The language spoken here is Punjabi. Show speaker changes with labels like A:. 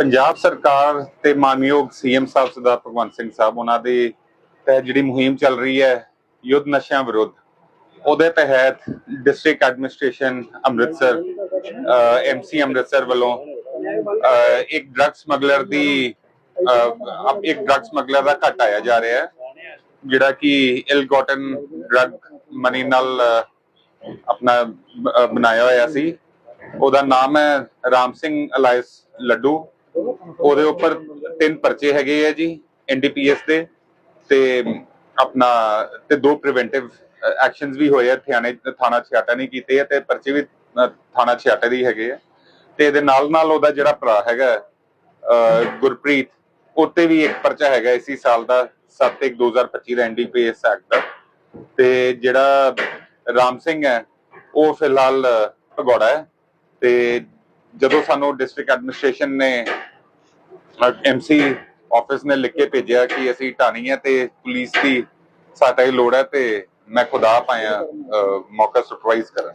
A: ਪੰਜਾਬ ਸਰਕਾਰ ਤੇ ਮਾਨਯੋਗ ਸੀਐਮ ਸਾਹਿਬ ਸਰਦਾਰ ਭਗਵੰਤ ਸਿੰਘ ਸਾਹਿਬ, ਉਹਨਾਂ ਦੇ ਤਹਿਤ ਜਿਹੜੀ ਮੁਹਿੰਮ ਚੱਲ ਰਹੀ ਹੈ, ਯੁੱਧ ਨਸ਼ਿਆਂ ਵਿਰੁੱਧ, ਉਹਦੇ ਤਹਿਤ district administration Amritsar MC Amritsar ਵੱਲੋਂ ਇੱਕ ਡਰੱਗ ਸਮਗਲਰ ਦੀ ਇੱਕ ਡਰੱਗ ਸਮਗਲਰ ਦਾ ਘਟ ਆਇਆ ਜਾ ਰਿਹਾ ਹੈ, ਜਿਹੜਾ ਕਿ ਇਲ ਗੋਟਨ ਡਰੱਗ ਮਨੀ ਨਾਲ ਆਪਣਾ ਬਣਾਇਆ ਹੋਇਆ ਸੀ। ਉਹਦਾ ਨਾਮ ਹੈ ਰਾਮ ਸਿੰਘ ਅਲਾਇਸ ਲੱਡੂ। ਉਹਦੇ ਉੱਪਰ ਤਿੰਨ ਪਰਚੇ ਹੈਗੇ ਆ ਜੀ ਐਨਡੀਪੀਐਸ ਦੇ ਤੇ ਆਪਣਾ ਤੇ ਦੋ ਪ੍ਰੀਵੈਂਟਿਵ ਐਕਸ਼ਨਸ ਵੀ ਹੋਏ ਆ ਥਾਣੇ ਥਾਣਾ ਛਿਆਟਾ ਨਹੀਂ ਕੀਤੇ ਆ ਤੇ ਪਰਚੇ ਵੀ ਥਾਣਾ ਛਿਆਟਾ ਦੇ ਹੈਗੇ ਆ। ਤੇ ਇਹਦੇ ਨਾਲ ਨਾਲ ਉਹਦਾ ਜਿਹੜਾ ਭਰਾ ਹੈਗਾ ਅਹ, ਗੁਰਪ੍ਰੀਤ ਉੱਤੇ ਵੀ ਇੱਕ ਪਰਚਾ ਹੈਗਾ ਇਸੀ ਸਾਲ ਦਾ 7 2025 ਦਾ ਐਨਡੀਪੀਐਸ ਐਕਟ ਦਾ। ਤੇ ਜਿਹੜਾ ਰਾਮ ਸਿੰਘ ਹੈ ਉਹ ਫਿਲਹਾਲ ਭਗੌੜਾ ਹੈ ਤੇ ਜਦੋਂ ਸਾਨੂੰ ਡਿਸਟ੍ਰਿਕਟ ਐਡਮਿਨਿਸਟ੍ਰੇਸ਼ਨ ਨੇ ਐਮਸੀ ਆਫਿਸ ਨੇ ਲਿਖ ਕੇ ਭੇਜਿਆ ਕਿ ਅਸੀਂ ਢਾਣੀ ਹੈ ਤੇ ਪੁਲਿਸ ਦੀ ਸਾਡਾ ਹੀ ਲੋੜ ਹੈ ਤੇ ਮੈਂ ਖੁਦ ਆਪ ਆਇਆ ਮੌਕਾ ਸੁਪਰਵਾਈਜ਼ ਕਰਨ।